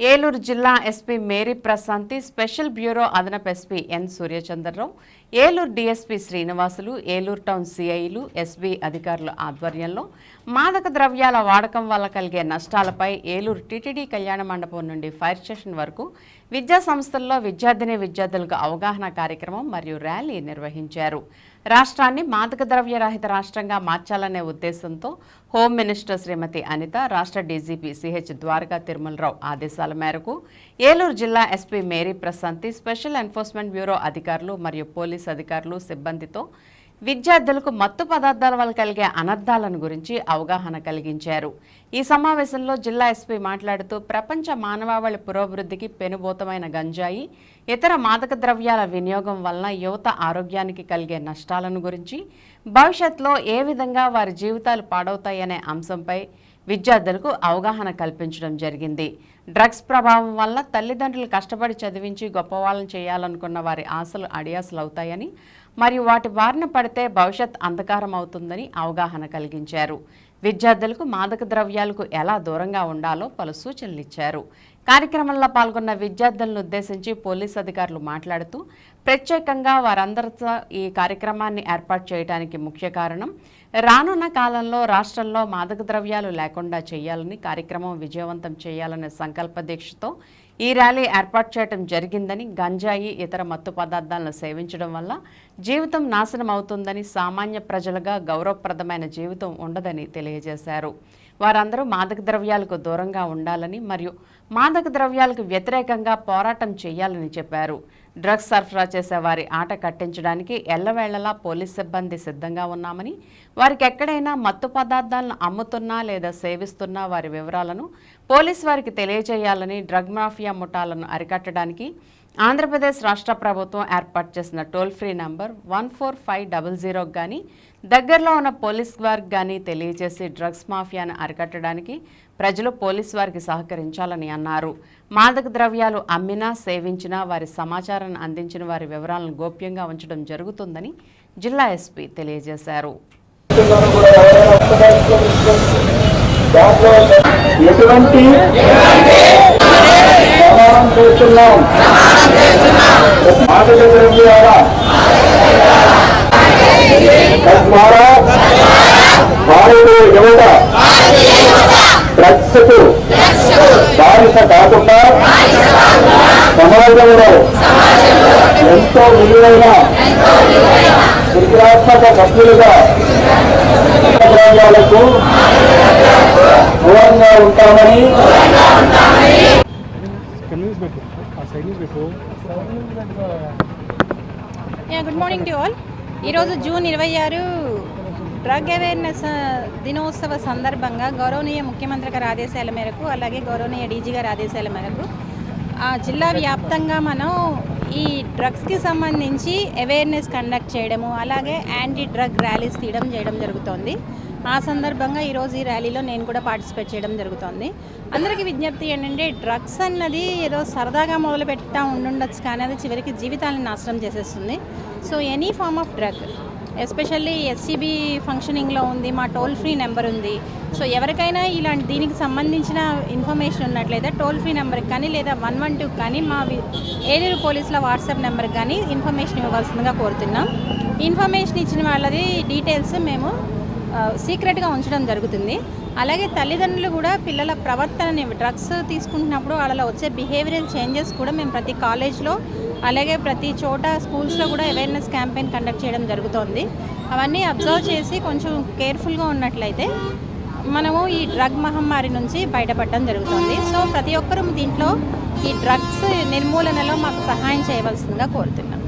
ఏలూరు జిల్లా SP Mary Prashanti special bureau అదనపు SP N Suryachandrarao Eluru DSP Srinivasulu Eluru town సిఐలు SB అధికారుల ఆధ్వర్యంలో మాదక ద్రవ్యాల వాడకం వల్ల కలిగే నష్టాలపై ఏలూరు టీటీడీ కళ్యాణ మండపం నుండి ఫైర్ స్టేషన్ వరకు విద్యా సంస్థల్లో విద్యార్థిని విద్యార్థులకు అవగాహన కార్యక్రమం మరియు ర్యాలీ నిర్వహించారు. రాష్ట్రాన్ని మాదక ద్రవ్య రహిత రాష్ట్రంగా మార్చాలనే ఉద్దేశంతో హోమ్ మినిస్టర్ శ్రీమతి అనిత రాష్ట్ర డీజీపీ సిహెచ్ ద్వారకా తిరుమలరావు ఆదేశాల మేరకు ఏలూరు జిల్లా SP Mary Prashanti special enforcement bureau అధికారులు మరియు పోలీస్ అధికారులు సిబ్బందితో విద్యార్థులకు మత్తు పదార్థాల వల్ల కలిగే అనర్థాలను గురించి అవగాహన కలిగించారు. ఈ సమావేశంలో జిల్లా ఎస్పీ మాట్లాడుతూ ప్రపంచ మానవాళి పురోభివృద్ధికి పెనుభూతమైన గంజాయి ఇతర మాదక ద్రవ్యాల వినియోగం వలన యువత ఆరోగ్యానికి కలిగే నష్టాలను గురించి భవిష్యత్తులో ఏ విధంగా వారి జీవితాలు పాడవుతాయనే అంశంపై విద్యార్థులకు అవగాహన కల్పించడం జరిగింది. డ్రగ్స్ ప్రభావం వల్ల తల్లిదండ్రులు కష్టపడి చదివించి గొప్పవాళ్ళని చేయాలనుకున్న వారి ఆశలు అడియాసలు అవుతాయని మరియు వాటి బారిన పడితే భవిష్యత్ అంధకారం అవుతుందని అవగాహన కలిగించారు. విద్యార్థులకు మాదక ద్రవ్యాలకు ఎలా దూరంగా ఉండాలో పలు సూచనలు ఇచ్చారు. కార్యక్రమంలో పాల్గొన్న విద్యార్థులను ఉద్దేశించి పోలీస్ అధికారులు మాట్లాడుతూ ప్రత్యేకంగా వారందరితో ఈ కార్యక్రమాన్ని ఏర్పాటు చేయడానికి ముఖ్య కారణం రానున్న కాలంలో రాష్ట్రంలో మాదక ద్రవ్యాలు లేకుండా చేయాలని కార్యక్రమం విజయవంతం చేయాలనే సంకల్ప దీక్షతో ఈ ర్యాలీ ఏర్పాటు చేయడం జరిగిందని గంజాయి ఇతర మత్తు పదార్థాలను సేవించడం వల్ల జీవితం నాశనం అవుతుందని సామాన్య ప్రజలుగా గౌరవప్రదమైన జీవితం ఉండదని తెలియజేశారు. వారందరూ మాదక ద్రవ్యాలకు దూరంగా ఉండాలని మరియు మాదక ద్రవ్యాలకు వ్యతిరేకంగా పోరాటం చేయాలని చెప్పారు. డ్రగ్స్ సరఫరా చేసే వారి ఆట కట్టించడానికి ఎల్లవేళలా పోలీస్ సిబ్బంది సిద్ధంగా ఉన్నామని వారికి ఎక్కడైనా మత్తు పదార్థాలను అమ్ముతున్నా లేదా సేవిస్తున్నా వారి వివరాలను పోలీస్ వారికి తెలియజేయాలని డ్రగ్ మాఫియా ముఠాలను అరికట్టడానికి ఆంధ్రప్రదేశ్ రాష్ట్ర ప్రభుత్వం ఏర్పాటు చేసిన toll free number one four five double జీరోకి కానీ దగ్గరలో ఉన్న పోలీస్ వారికి కానీ తెలియజేసి డ్రగ్స్ మాఫియాను అరికట్టడానికి ప్రజలు పోలీస్ వారికి సహకరించాలని అన్నారు. మాదక ద్రవ్యాలు అమ్మినా సేవించినా వారి సమాచారాన్ని అందించిన వారి వివరాలను గోప్యంగా ఉంచడం జరుగుతుందని జిల్లా ఎస్పీ తెలియజేశారు. మాదక ద్రవ్యాల ద్వారా భారతీయ యువత డ్రగ్స్కు బానిస కాకుండా సమాజంలో ఎంతో విలువైన సృజనాత్మక సభ్యులుగా ప్రాంతాలకు దూరంగా ఉంటామని గుడ్ మార్నింగ్ టు ఆల్ ఈరోజు జూన్ ఇరవై ఆరు డ్రగ్ అవేర్నెస్ దినోత్సవ సందర్భంగా గౌరవనీయ ముఖ్యమంత్రి గారి ఆదేశాల మేరకు అలాగే గౌరవనీయ డీజీ గారి ఆదేశాల మేరకు ఆ జిల్లా వ్యాప్తంగా మనం ఈ డ్రగ్స్కి సంబంధించి అవేర్నెస్ కండక్ట్ చేయడము అలాగే యాంటీ డ్రగ్ ర్యాలీస్ తీయడం చేయడం జరుగుతోంది. ఆ సందర్భంగా ఈరోజు ఈ ర్యాలీలో నేను కూడా పార్టిసిపేట్ చేయడం జరుగుతోంది. అందరికీ విజ్ఞప్తి ఏంటంటే డ్రగ్స్ అన్నది ఏదో సరదాగా మొదలు పెట్టా ఉండుండొచ్చు కానీ అది చివరికి జీవితాలను నాశనం చేసేస్తుంది. So any form of drug especially SCB ఫంక్షనింగ్లో ఉంది మా టోల్ ఫ్రీ నెంబర్ ఉంది. సో ఎవరికైనా ఇలాంటి దీనికి సంబంధించిన ఇన్ఫర్మేషన్ ఉన్నట్లయితే టోల్ ఫ్రీ నెంబర్కి కానీ లేదా వన్ వన్ టూకి కానీ మా ఏలూరు పోలీసుల వాట్సాప్ నెంబర్కి కానీ ఇన్ఫర్మేషన్ ఇవ్వవలసిందిగా కోరుతున్నాం. ఇన్ఫర్మేషన్ ఇచ్చిన వాళ్ళది డీటెయిల్స్ మేము సీక్రెట్గా ఉంచడం జరుగుతుంది. అలాగే తల్లిదండ్రులు కూడా పిల్లల ప్రవర్తనని డ్రగ్స్ తీసుకుంటున్నప్పుడు వాళ్ళలో వచ్చే బిహేవియరల్ చేంజెస్ కూడా మేము ప్రతి కాలేజ్లో అలాగే ప్రతి చోట స్కూల్స్లో కూడా అవేర్నెస్ క్యాంపెయిన్ కండక్ట్ చేయడం జరుగుతోంది. అవన్నీ అబ్జర్వ్ చేసి కొంచెం కేర్ఫుల్గా ఉన్నట్లయితే మనము ఈ డ్రగ్ మహమ్మారి నుంచి బయటపడడం జరుగుతుంది. సో ప్రతి ఒక్కరూ దీంట్లో ఈ డ్రగ్స్ నిర్మూలనలో మాకు సహాయం చేయవలసిందిగా కోరుతున్నాం.